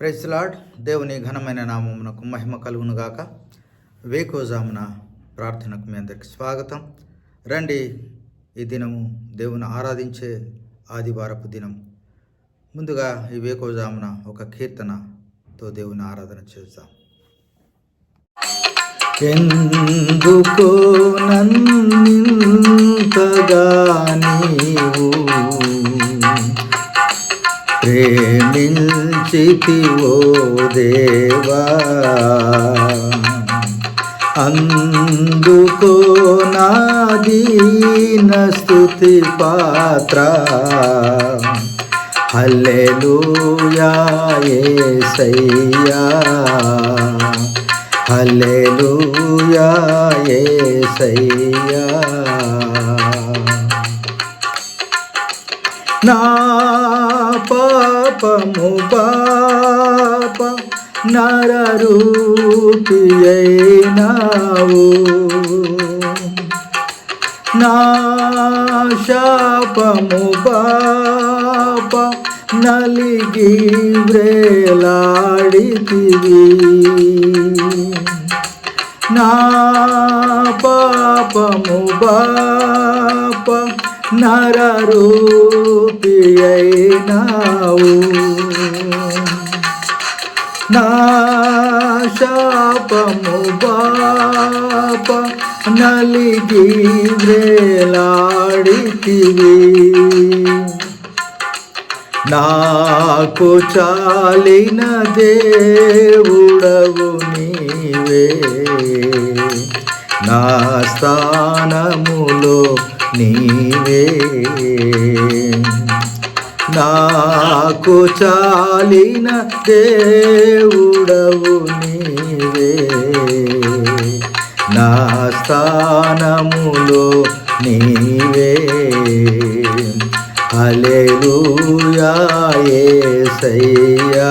ప్రైస్లాడ్ దేవుని ఘనమైన నామమునకు మహిమ కలుగునుగాక. వేకోజామున ప్రార్థనకు మీ అందరికి స్వాగతం. రండి ఈ దినము దేవుని ఆరాధించే ఆదివారపు దినం. ముందుగా ఈ వేకోజామున ఒక కీర్తనతో దేవుని ఆరాధన చేద్దాం. ఎందుకో నన్నింతగా నీవు ప్రేమించితివో దేవా. అందుకో నాదీన స్థుతి పాత్ర. హల్లెలూయా యేసయ్యా నా పాపము పాప నరరూపియైనావు. నా శాపము పాప నలిగి వ్రేలాడితివి. నా పాపము బాప నరరూపియైనావు. నా శాపము బాప నలిగి వేలాడితివి. నాకు చాలిన దేవుడవు నీవే. నా స్థానములో నీవే. నాకు చాలిన దేవుడవు నీవే. నా స్థానములో నీవే. హల్లెలూయా సయ్యా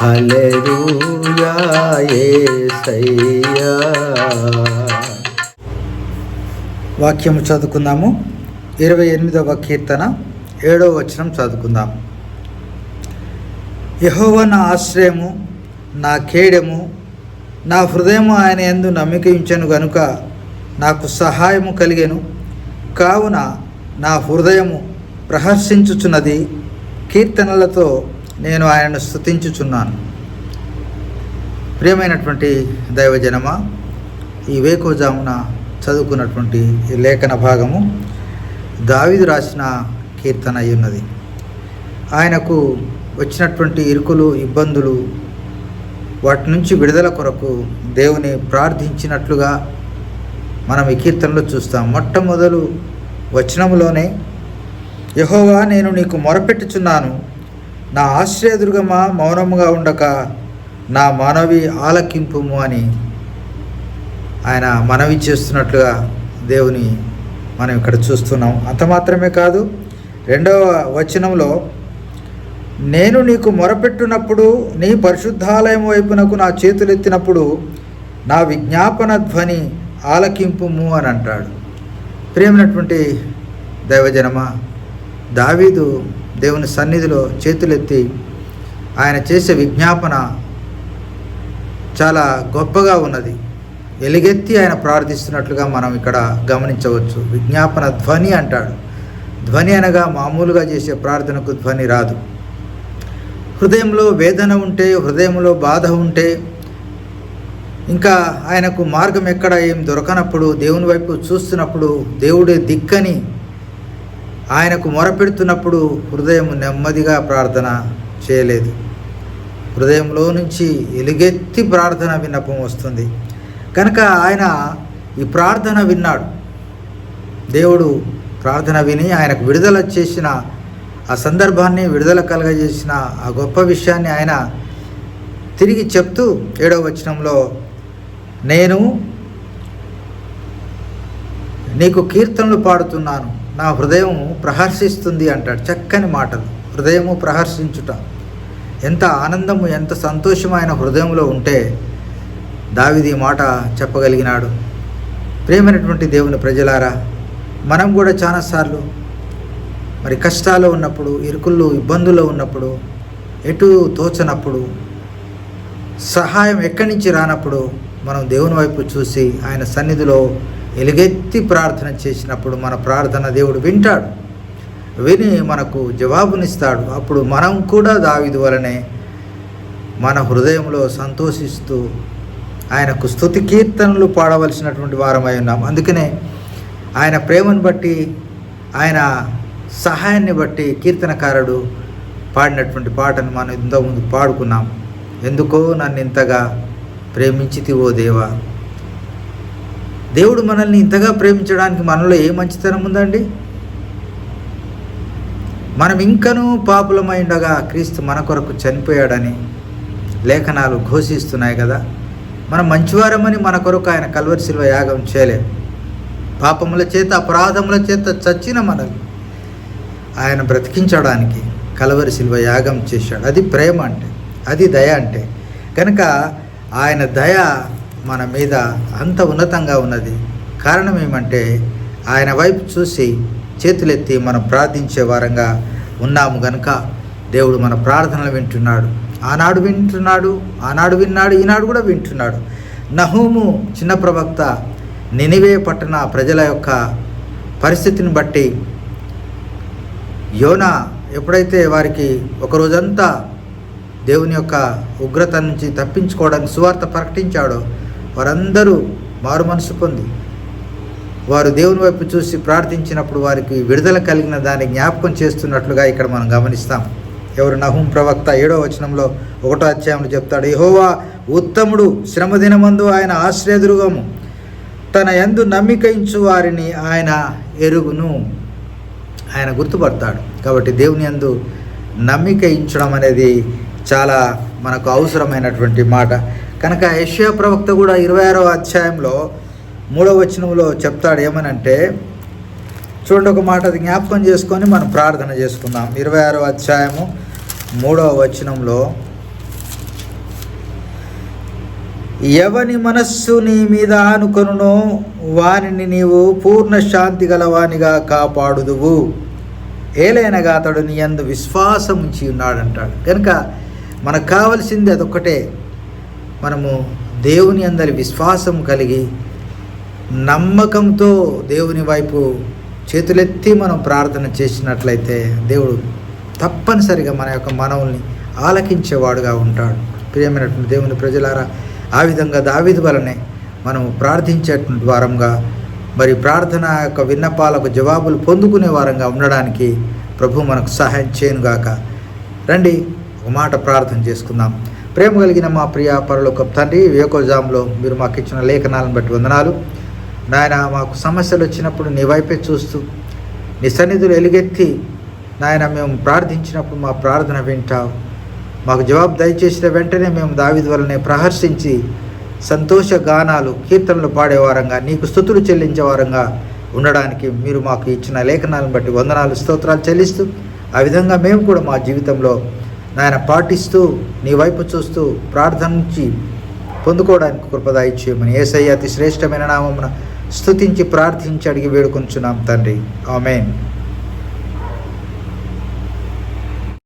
హల్లెలూయా యేసయ్యా వాక్యము చదువుకుందాము. ఇరవై ఎనిమిదవ కీర్తన ఏడవ వచనం చదువుకుందాం యహోవ నా ఆశ్రయము నా కేడెము నా హృదయము ఆయన ఎందు నమ్మిక ఉంచను గనుక నాకు సహాయము కలిగెను. కావున నా హృదయము ప్రహర్షించుచున్నది కీర్తనలతో నేను ఆయనను స్తుతించుచున్నాను. ప్రియమైనటువంటి దైవజనమ ఈ వేకోజామున చదువుకున్నటువంటి ఈ లేఖన భాగము దావిదు రాసిన కీర్తన అయి ఉన్నది. ఆయనకు వచ్చినటువంటి ఇరుకులు ఇబ్బందులు వాటి నుంచి విడుదల కొరకు దేవుని ప్రార్థించినట్లుగా మనం ఈ కీర్తనలో చూస్తాం. మొట్టమొదలు వచనంలోనే యహోవా నేను నీకు మొరపెట్టుచున్నాను. నా ఆశ్రయదుర్గమా మౌనముగా ఉండక నా మనవి ఆలకింపుము అని ఆయన మనవి చేస్తున్నట్లుగా దేవుని మనం ఇక్కడ చూస్తున్నాం. అంత మాత్రమే కాదు రెండవ వచనంలో నేను నీకు మొరపెట్టునప్పుడు నీ పరిశుద్ధాలయం వైపునకు నా చేతులెత్తినప్పుడు నా విజ్ఞాపన ధ్వని ఆలకింపుము అని అంటాడు. ప్రియమైనటువంటి దైవజనమ దావీదు దేవుని సన్నిధిలో చేతులెత్తి ఆయన చేసే విజ్ఞాపన చాలా గొప్పగా ఉన్నది. ఎలుగెత్తి ఆయన ప్రార్థిస్తున్నట్లుగా మనం ఇక్కడ గమనించవచ్చు. విజ్ఞాపన ధ్వని అంటాడు. ధ్వని అనగా మామూలుగా చేసే ప్రార్థనకు ధ్వని రాదు. హృదయంలో వేదన ఉంటే హృదయంలో బాధ ఉంటే ఇంకా ఆయనకు మార్గం ఎక్కడ ఏం దొరకనప్పుడు దేవుని వైపు చూస్తున్నప్పుడు దేవుడే దిక్కని ఆయనకు మొరపెడుతున్నప్పుడు హృదయం నెమ్మదిగా ప్రార్థన చేయలేదు. హృదయంలో నుంచి ఎలుగెత్తి ప్రార్థన విన్నపం వస్తుంది. కనుక ఆయన ఈ ప్రార్థన విన్నాడు. దేవుడు ప్రార్థన విని ఆయనకు విడుదల చేసిన ఆ సందర్భాన్ని విడుదల కలగజేసిన ఆ గొప్ప విషయాన్ని ఆయన తిరిగి చెప్తూ ఏడవ వచనంలో నేను నీకు కీర్తనలు పాడుతున్నాను. నా హృదయం ప్రహర్షిస్తుంది అంటాడు. చక్కని మాటలు. హృదయము ప్రహర్షించుట. ఎంత ఆనందము ఎంత సంతోషం ఆయన హృదయంలో ఉంటే దావిది మాట చెప్పగలిగినాడు. ప్రేమైనటువంటి దేవుని ప్రజలారా మనం కూడా చాలాసార్లు మరి కష్టాలు ఉన్నప్పుడు ఇరుకుల్లో ఇబ్బందుల్లో ఉన్నప్పుడు ఎటు తోచనప్పుడు సహాయం ఎక్కడి నుంచి రానప్పుడు మనం దేవుని వైపు చూసి ఆయన సన్నిధిలో ఎలుగెత్తి ప్రార్థన చేసినప్పుడు మన ప్రార్థన దేవుడు వింటాడు. విని మనకు జవాబునిస్తాడు. అప్పుడు మనం కూడా దావిది వలనే మన హృదయంలో సంతోషిస్తూ ఆయనకు స్తుతి కీర్తనలు పాడవలసినటువంటి వారమై ఉన్నాం. అందుకనే ఆయన ప్రేమను బట్టి ఆయన సహాయాన్ని బట్టి కీర్తనకారుడు పాడినటువంటి పాటను మనం ఇంతకుముందు పాడుకున్నాం. ఎందుకో నన్ను ఇంతగా ప్రేమించితివో దేవా దేవుడు మనల్ని ఇంతగా ప్రేమించడానికి మనలో ఏ మంచితనం ఉందండి? మనం ఇంకనూ పాపులమై ఉండగా క్రీస్తు మన కొరకు చనిపోయాడని లేఖనాలు ఘోషిస్తున్నాయి కదా. మనం మంచివారమని మన కొరకు ఆయన కల్వరి శిల్వ యాగం చేయలేదు. పాపముల చేత అపరాధముల చేత చచ్చిన మనల్ని ఆయన బ్రతికించడానికి కలవరి శిల్వ యాగం చేశాడు. అది ప్రేమ అంటే అది దయ అంటే. కనుక ఆయన దయ మన మీద అంత ఉన్నతంగా ఉన్నది. కారణం ఏమంటే ఆయన వైపు చూసి చేతులెత్తి మనం ప్రార్థించే వారంగా ఉన్నాము గనుక దేవుడు మన ప్రార్థనలు వింటున్నాడు. ఆనాడు వింటున్నాడు ఆనాడు విన్నాడు ఈనాడు కూడా వింటున్నాడు. నహూము చిన్న ప్రవక్త నినివే పట్టణ ప్రజల యొక్క పరిస్థితిని బట్టి యోన ఎప్పుడైతే వారికి ఒక రోజంతా దేవుని యొక్క ఉగ్రత నుంచి తప్పించుకోవడానికి సువార్త ప్రకటించాడో వారందరూ మారు మనసు పొంది వారు దేవుని వైపు చూసి ప్రార్థించినప్పుడు వారికి విడుదల కలిగిన దాన్ని జ్ఞాపకం చేస్తున్నట్లుగా ఇక్కడ మనం గమనిస్తాం. ఎవరు నహూం ప్రవక్త ఏడో వచనంలో ఒకటో అధ్యాయంలో చెప్తాడు యెహోవా ఉత్తముడు శ్రమదినమందు ఆయన ఆశ్రయదుర్గము. తన యందు నమ్మికయించు వారిని ఆయన ఎరుగును. ఆయన గుర్తుపడతాడు. కాబట్టి దేవుని యందు నమ్మిక ఇచ్చడం అనేది చాలా మనకు అవసరమైనటువంటి మాట. కనుక యశ్యా ప్రవక్త కూడా ఇరవై ఆరో అధ్యాయంలో మూడవ వచనంలో చెప్తాడు ఏమనంటే చూడండి ఒక మాట అది జ్ఞాపకం చేసుకొని మనం ప్రార్థన చేసుకుందాం. ఇరవై ఆరో అధ్యాయము మూడవ వచనంలో ఎవని మనస్సు నీ మీద ఆనుకొనునో వానిని నీవు పూర్ణ శాంతి గలవానిగా కాపాడుదువు. ఏలైనగా అతడు నీ అందు విశ్వాసం ఉంచి ఉన్నాడంటాడు. కనుక మనకు కావలసింది అదొక్కటే. మనము దేవుని అందరి విశ్వాసం కలిగి నమ్మకంతో దేవుని వైపు చేతులెత్తి మనం ప్రార్థన చేసినట్లయితే దేవుడు తప్పనిసరిగా మన యొక్క మనవుల్ని ఆలకించేవాడుగా ఉంటాడు. ప్రియమైనటువంటి దేవుని ప్రజలారా ఆ విధంగా దావిధి వలనే మనం ప్రార్థించేటువంటి వారంగా మరి ప్రార్థన యొక్క విన్నపాలకు జవాబులు పొందుకునే వారంగా ఉండడానికి ప్రభు మనకు సహాయం చేయనుగాక. రండి ఒక మాట ప్రార్థన చేసుకుందాం. ప్రేమ కలిగిన మా ప్రియ పరలోక తండ్రి వివేకోజాంలో మీరు మాకు ఇచ్చిన లేఖనాలను బట్టి వందనాలు. నాయన మాకు సమస్యలు వచ్చినప్పుడు నీ వైపే చూస్తూ నీ సన్నిధులు ఎలుగెత్తి నాయన మేము ప్రార్థించినప్పుడు మా ప్రార్థన వింటావు. మాకు జవాబు దయచేసిన వెంటనే మేము దావిది వలనే ప్రహర్షించి సంతోష గానాలు కీర్తనలు పాడేవారంగా నీకు స్థుతులు చెల్లించేవారంగా ఉండడానికి మీరు మాకు ఇచ్చిన లేఖనాలను బట్టి వందనాలు స్తోత్రాలు చెల్లిస్తూ ఆ విధంగా మేము కూడా మా జీవితంలో నాయన పాటిస్తూ నీ వైపు చూస్తూ ప్రార్థన నుంచి పొందుకోవడానికి కృపదాయి చేయమని ఏసయ్య అతి శ్రేష్టమైన నామమున స్థుతించి ప్రార్థించి అడిగి వేడుకొంచున్నాం తండ్రి. ఆమెన్.